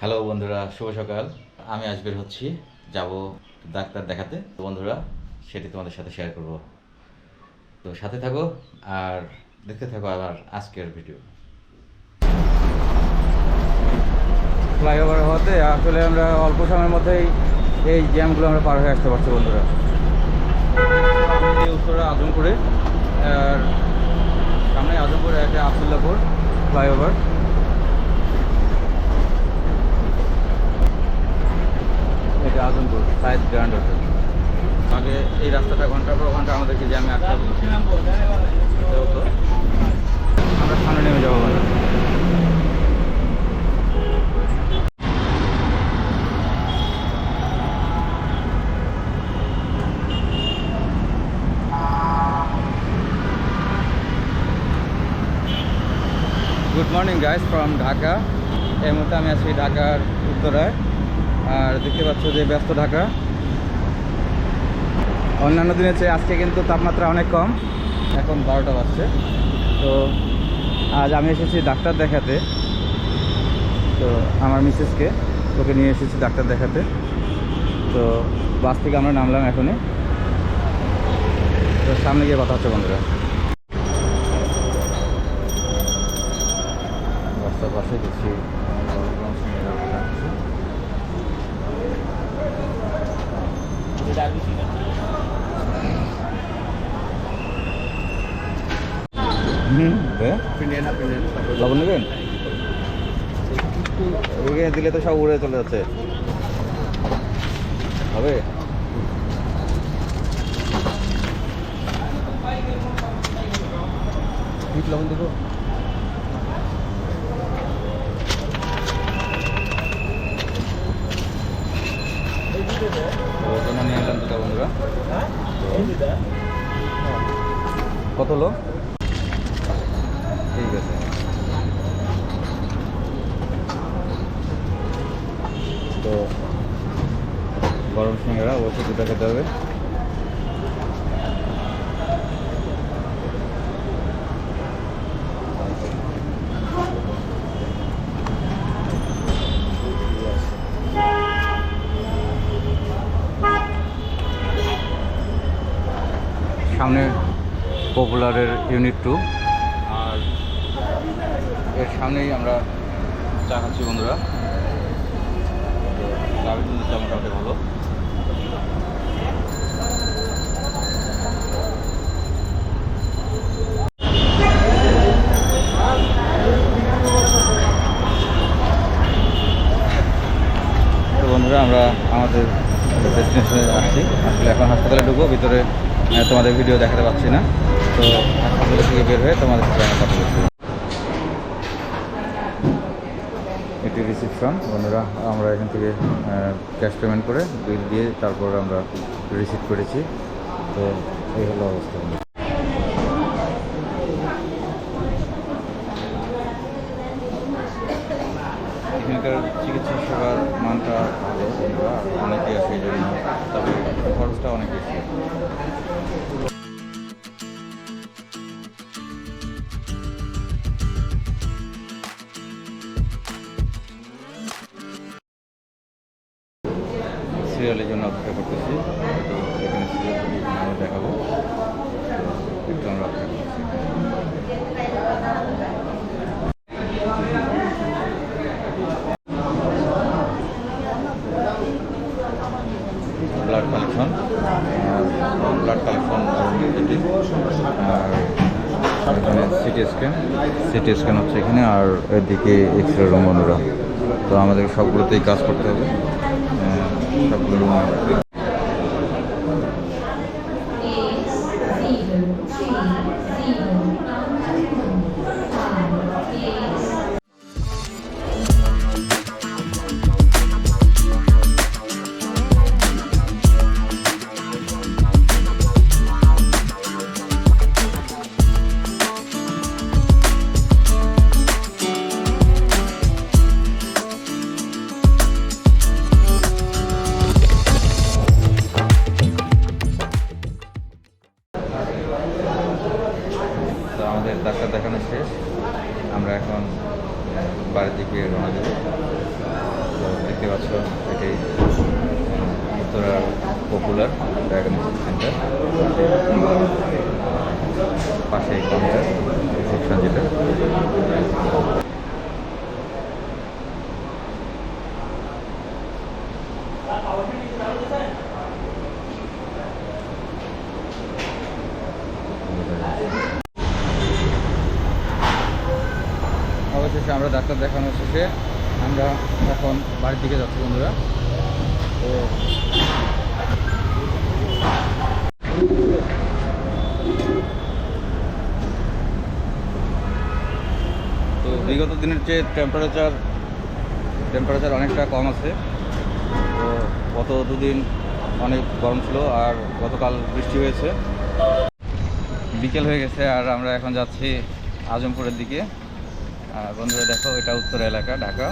Hello বন্ধুরা, শুভ সকাল। আমি আজ বের হচ্ছি, যাব ডাক্তার দেখাতে। তো বন্ধুরা, সেটি তোমাদের সাথে শেয়ার করব। তো সাথে থাকো আর দেখতে থাকো আমার আজকের ভিডিও ফ্লাইওভার হতে আসলে আমরা অল্প সময়ের মধ্যেই এই জ্যামগুলো আমরা পার হয়ে আসতে পারছি বন্ধুরা। উত্তরে আজমপুরে, আর সামনে আজমপুরে, একটা Abdullapur flyover Azampur side grand hotel আগে এই রাস্তাটা ঘণ্টার পর ঘণ্টা আমাদেরকে জ্যামে আসতে হতো আমরা সামনে নেমে যাব good morning guys from Dhaka এই মুহূর্তে আমি আছি ঢাকার উত্তরায়। আর দেখতে পাচ্ছ যে ব্যস্ত ঢাকা। অন্যান্য দিনের চেয়ে আজকে কিন্তু তাপমাত্রা অনেক কম। এখন বারোটা বাজছে। তো আজ আমি এসেছি ডাক্তার দেখাতে। তো আমার মিসেসকে ওকে নিয়ে এসেছি ডাক্তার দেখাতে। তো বাস থেকে আমরা নামলাম এখনই। তো সামনে গিয়ে কথা হচ্ছে বন্ধুরা। পাশে কিছু হুম লবণ নেবেন এখানে দিলে তো সব উড়ে চলে যাচ্ছে। হবে? লবণ দেবো। তো কত হলো? ঠিক আছে। তো গরম সিঙ্গারা অবশ্যই দুটা খেতে হবে। সামনে পপুলারের ইউনিট টু এর সামনেই আমরা চা খাচ্ছি, বন্ধুরা। তো চায়ের জন্য চা মোটামুটি ভালো বন্ধুরা, আমরা আমাদের ডেস্টিনেশনে আসছি। আসলে এখন হাসপাতালে ঢুকবো, ভিতরে তোমাদের ভিডিও দেখাতে পাচ্ছি না। তো হাসপাতাল থেকে বের হয়ে তোমাদের সাথে কথা বলছি এটি রিসিপশন বন্ধুরা, আমরা এখান থেকে ক্যাশ পেমেন্ট করে বিল দিয়ে তারপর আমরা রিসিভ করেছি। তো এই হলো অবস্থা। এখানকার চিকিৎসা সেবার মানটা ভালো আর আছে এই জন্য, তবে খরচটা অনেক বেশি। সিরিয়ালের জন্য অপেক্ষা করতেছি। তো এখানে সিরিয়াল দেখাবো। ব্লাড কালেকশন ব্লাড কালেকশন আর সিটি স্ক্যান সিটি স্ক্যান হচ্ছে এখানে, আর এদিকে এক্স রে রুম তো আমাদের সবগুলোতেই কাজ করতে হবে। সবগুলোর আমাদের ডাক্তার দেখানো শেষ। আমরা এখন বাড়ির দিকে রওনা দেব। তো দেখতে পাচ্ছ, এটাই উত্তরা পপুলার ডায়াগনস্টিক সেন্টার পাশে কাউন্টার রিসেপশন যেটা অবশেষে আমরা ডাক্তার দেখানো শেষে আমরা এখন বাড়ির দিকে যাচ্ছি বন্ধুরা। তো তো বিগত দিনের চেয়ে টেম্পারেচার টেম্পারেচার অনেকটা কম আছে। তো গত দুদিন অনেক গরম ছিল আর গতকাল বৃষ্টি হয়েছে। বিকেল হয়ে গেছে আর আমরা এখন যাচ্ছি আজমপুরের দিকে। বন্ধুরা দেখো এটা উত্তর এলাকা ঢাকা।